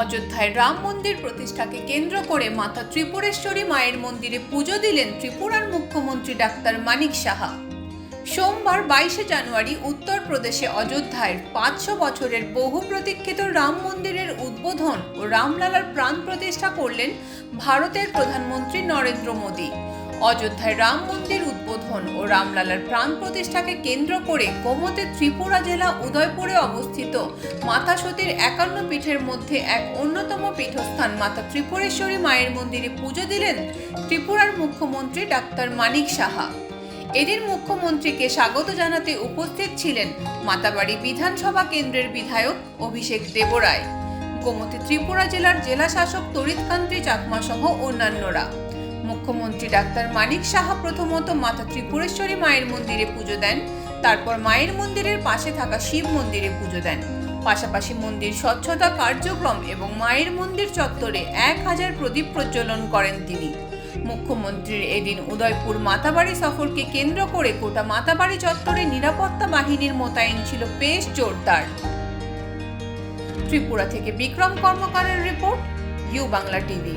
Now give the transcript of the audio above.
অযোধ্যায় রাম মন্দির প্রতিষ্ঠাকে কেন্দ্র করে মাতা ত্রিপুরেশ্বরী মায়ের মন্দিরে পুজো দিলেন ত্রিপুরার মুখ্যমন্ত্রী ডাক্তার মানিক সাহা। সোমবার বাইশে জানুয়ারি উত্তরপ্রদেশে অযোধ্যায় পাঁচশো বছরের বহু প্রতীক্ষিত রাম মন্দিরের উদ্বোধন ও রামলালার প্রাণ প্রতিষ্ঠা করলেন ভারতের প্রধানমন্ত্রী নরেন্দ্র মোদী। অযোধ্যায় রাম মন্দির উদ্বোধন ও রামলালার প্রাণ প্রতিষ্ঠাকে কেন্দ্র করে গোমতী ত্রিপুরা জেলা উদয়পুরে অবস্থিত মাতা সতীর একান্ন পীঠের মধ্যে এক অন্যতম পীঠস্থান মাতা ত্রিপুরেশ্বরী মায়ের মন্দিরে পুজো দিলেন ত্রিপুরার মুখ্যমন্ত্রী ডাক্তার মানিক সাহা। এদিন মুখ্যমন্ত্রীকে স্বাগত জানাতে উপস্থিত ছিলেন মাতাবাড়ি বিধানসভা কেন্দ্রের বিধায়ক অভিষেক দেবরায়। গোমতী ত্রিপুরা জেলার জেলা শাসক তরিৎকান্তি চাকমা সহ অন্যান্যরা। মুখ্যমন্ত্রী ডাক্তার মানিক সাহা প্রথমত মাতা ত্রিপুরেশ্বরী মায়ের মন্দিরে পুজো দেন, তারপর মায়ের মন্দিরের পাশে থাকা শিব মন্দিরে পুজো দেন। পাশাপাশি মন্দির স্বচ্ছতা কার্যক্রম এবং মায়ের মন্দির চত্বরে এক হাজার প্রদীপ প্রজ্বলন করেন তিনি। মুখ্যমন্ত্রীর এদিন উদয়পুর মাতাবাড়ি সফরকে কেন্দ্র করে গোটা মাতাবাড়ি চত্বরে নিরাপত্তা বাহিনীর মোতায়েন ছিল বেশ জোরদার। ত্রিপুরা থেকে Bikram কর্মকারের report, U Bangla TV.